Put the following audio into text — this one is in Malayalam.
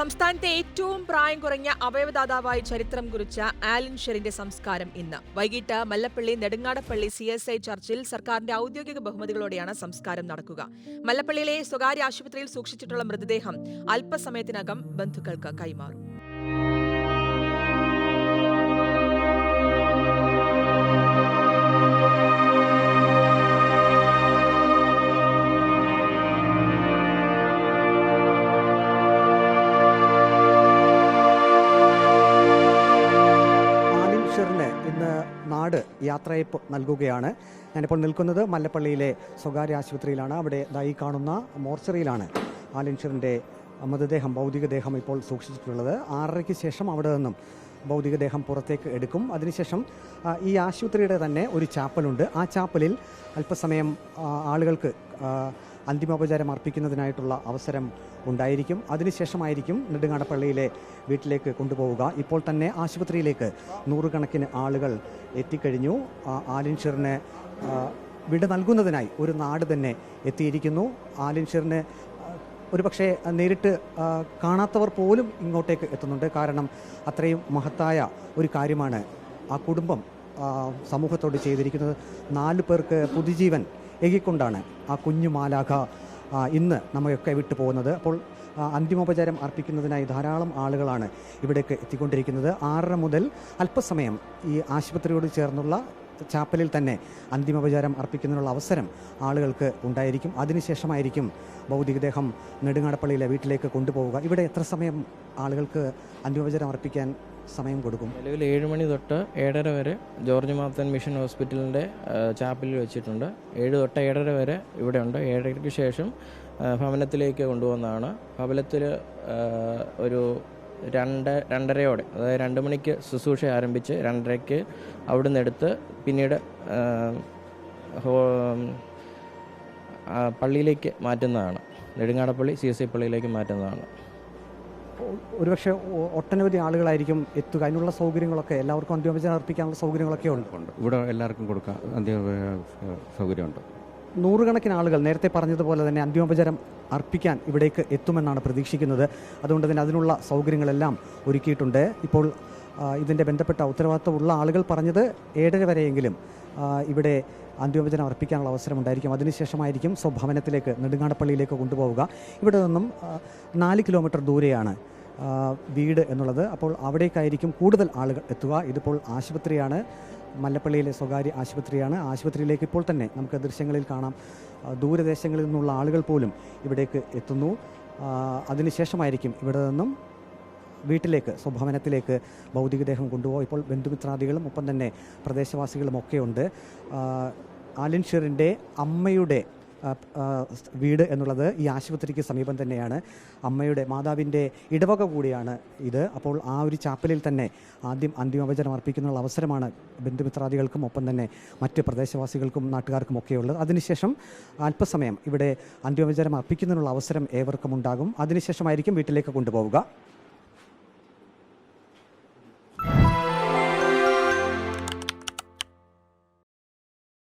സംസ്ഥാനത്തെ ഏറ്റവും പ്രായം കുറഞ്ഞ അവയവദാതാവായി ചരിത്രം കുറിച്ച ആലൻ ഷെറിന്റെ സംസ്കാരം ഇന്ന്. വൈകിട്ട് Mallappally Nedungadappally C S I ചർച്ചിൽ സർക്കാരിന്റെ ഔദ്യോഗിക ബഹുമതികളോടെയാണ് സംസ്കാരം നടക്കുക. മല്ലപ്പള്ളിയിലെ സ്വകാര്യ ആശുപത്രിയിൽ സൂക്ഷിച്ചിട്ടുള്ള മൃതദേഹം അല്പസമയത്തിനകം ബന്ധുക്കൾക്ക് കൈമാറും. ഷെറിന് ഇന്ന് നാട് യാത്രയപ്പ് നൽകുകയാണ്. ഞാനിപ്പോൾ നിൽക്കുന്നത് മല്ലപ്പള്ളിയിലെ സ്വകാര്യ ആശുപത്രിയിലാണ്. അവിടെ ഈ കാണുന്ന മോർച്ചറിയിലാണ് ആലിം ഷെറിന്റെ മൃതദേഹം ഭൗതികദേഹം ഇപ്പോൾ സൂക്ഷിച്ചിട്ടുള്ളത്. ആറരയ്ക്ക് ശേഷം അവിടെ നിന്നും ഭൗതികദേഹം പുറത്തേക്ക് എടുക്കും. അതിനുശേഷം ഈ ആശുപത്രിയുടെ തന്നെ ഒരു ചാപ്പലുണ്ട്. ആ ചാപ്പലിൽ അല്പസമയം ആളുകൾക്ക് അന്തിമോപചാരം അർപ്പിക്കുന്നതിനായിട്ടുള്ള അവസരം ഉണ്ടായിരിക്കും. അതിനുശേഷമായിരിക്കും നെടുങ്ങാടപ്പള്ളിയിലെ വീട്ടിലേക്ക് കൊണ്ടുപോവുക. ഇപ്പോൾ തന്നെ ആശുപത്രിയിലേക്ക് നൂറുകണക്കിന് ആളുകൾ എത്തിക്കഴിഞ്ഞു. ആലിൻഷിറിന് ആലിൻ ഷെറിന് വിട നൽകുന്നതിനായി ഒരു നാട് തന്നെ എത്തിയിരിക്കുന്നു. ആലിൻഷിറിന് ഒരു ഒരുപക്ഷെ നേരിട്ട് കാണാത്തവർ പോലും ഇങ്ങോട്ടേക്ക് എത്തുന്നുണ്ട്. കാരണം അത്രയും മഹത്തായ ഒരു കാര്യമാണ് ആ കുടുംബം സമൂഹത്തോട് ചെയ്തിരിക്കുന്നത്. നാല് പേർക്ക് പുതുജീവൻ ഏകിക്കൊണ്ടാണ് ആ കുഞ്ഞു മാലാഖ ഇന്ന് നമ്മയൊക്കെ വിട്ടു പോകുന്നത് അപ്പോൾ അന്തിമോപചാരം അർപ്പിക്കുന്നതിനായി ധാരാളം ആളുകളാണ് ഇവിടേക്ക് എത്തിക്കൊണ്ടിരിക്കുന്നത്. ആറര മുതൽ അല്പസമയം ഈ ആശുപത്രിയോട് ചേർന്നുള്ള ചാപ്പലിൽ തന്നെ അന്തിമോപചാരം അർപ്പിക്കുന്നതിനുള്ള അവസരം ആളുകൾക്ക് ഉണ്ടായിരിക്കും. അതിനുശേഷമായിരിക്കും ഭൗതികദേഹം നെടുങ്ങാടപ്പള്ളിയിലെ വീട്ടിലേക്ക് കൊണ്ടുപോവുക. ഇവിടെ എത്ര സമയം ആളുകൾക്ക് അന്തിമോപചാരം അർപ്പിക്കാൻ സമയം കൊടുക്കും. നിലവിൽ ഏഴ് മണി തൊട്ട് ഏഴര വരെ ജോർജ് മാത്തൻ മിഷൻ ഹോസ്പിറ്റലിന്റെ ചാപ്പലിൽ വെച്ചിട്ടുണ്ട്. ഏഴ് തൊട്ട് ഏഴര വരെ ഇവിടെ ഉണ്ട് ഏഴരയ്ക്ക് ശേഷം ഭവനത്തിലേക്ക് കൊണ്ടുപോകുന്നതാണ് ഭവനത്തിൽ ഒരു രണ്ട് രണ്ടരയോടെ അതായത് രണ്ട് മണിക്ക് ശുശ്രൂഷ ആരംഭിച്ച് രണ്ടരയ്ക്ക് അവിടുന്ന് എടുത്ത് പിന്നീട് പള്ളിയിലേക്ക് മാറ്റുന്നതാണ്. നെടുങ്ങാടപ്പള്ളി സി എസ് ഐ പള്ളിയിലേക്ക് മാറ്റുന്നതാണ്. ഒരുപക്ഷെ ഒട്ടനവധി ആളുകളായിരിക്കും എത്തുക. അതിനുള്ള സൗകര്യങ്ങളൊക്കെ എല്ലാവർക്കും അന്ത്യോപചാരം അർപ്പിക്കാനുള്ള സൗകര്യങ്ങളൊക്കെ ഉണ്ട്. ഇവിടെ എല്ലാവർക്കും കൊടുക്കാം. അന്ത്യ സൗകര്യമുണ്ട്. നൂറുകണക്കിന് ആളുകൾ നേരത്തെ പറഞ്ഞതുപോലെ തന്നെ അന്ത്യോപചാരം അർപ്പിക്കാൻ ഇവിടേക്ക് എത്തുമെന്നാണ് പ്രതീക്ഷിക്കുന്നത്. അതുകൊണ്ട് തന്നെ അതിനുള്ള സൗകര്യങ്ങളെല്ലാം ഒരുക്കിയിട്ടുണ്ട്. ഇപ്പോൾ ഇതിന്റെ ബന്ധപ്പെട്ട ഉത്തരവാദിത്തമുള്ള ആളുകൾ പറഞ്ഞത് ഏഴര വരെയെങ്കിലും ഇവിടെ അന്ത്യോപചാരം അർപ്പിക്കാനുള്ള അവസരമുണ്ടായിരിക്കും അതിനുശേഷമായിരിക്കും സ്വഭവനത്തിലേക്ക് നെടുങ്ങാടപ്പള്ളിയിലേക്ക് കൊണ്ടുപോവുക. ഇവിടെ നിന്നും നാല് കിലോമീറ്റർ ദൂരെയാണ് വീട് എന്നുള്ളത്. അപ്പോൾ അവിടേക്കായിരിക്കും കൂടുതൽ ആളുകൾ എത്തുക. ഇതിപ്പോൾ ആശുപത്രിയാണ്. മല്ലപ്പള്ളിയിലെ സ്വകാര്യ ആശുപത്രിയാണ്. ആശുപത്രിയിലേക്ക് ഇപ്പോൾ തന്നെ നമുക്ക് ദൃശ്യങ്ങളിൽ കാണാം. ദൂരദേശങ്ങളിൽ നിന്നുള്ള ആളുകൾ പോലും ഇവിടേക്ക് എത്തുന്നു. അതിനുശേഷമായിരിക്കും ഇവിടെ നിന്നും വീട്ടിലേക്ക് സ്വഭവനത്തിലേക്ക് ഭൗതികദേഹം കൊണ്ടുപോകും ഇപ്പോൾ ബന്ധുമിത്രാദികളും ഒപ്പം തന്നെ പ്രദേശവാസികളും ഒക്കെയുണ്ട് ആലിൻഷിറിന്റെ ആലിൻ ഷെറിന്റെ അമ്മയുടെ വീട് എന്നുള്ളത് ഈ ആശുപത്രിക്ക് സമീപം തന്നെയാണ്. അമ്മയുടെ മാതാവിന്റെ ഇടവക കൂടിയാണ് ഇത്. അപ്പോൾ ആ ഒരു ചാപ്പലിൽ തന്നെ ആദ്യം അന്തിമോപചാരം അർപ്പിക്കുന്നുള്ള അവസരമാണ് ബന്ധുമിത്രാദികൾക്കും ഒപ്പം തന്നെ മറ്റ് പ്രദേശവാസികൾക്കും നാട്ടുകാർക്കും ഒക്കെയുള്ളത്. അതിനുശേഷം അല്പസമയം ഇവിടെ അന്തിമോപചാരം അർപ്പിക്കുന്നതിനുള്ള അവസരം ഏവർക്കും ഉണ്ടാകും. അതിനുശേഷമായിരിക്കും വീട്ടിലേക്ക് കൊണ്ടുപോവുക.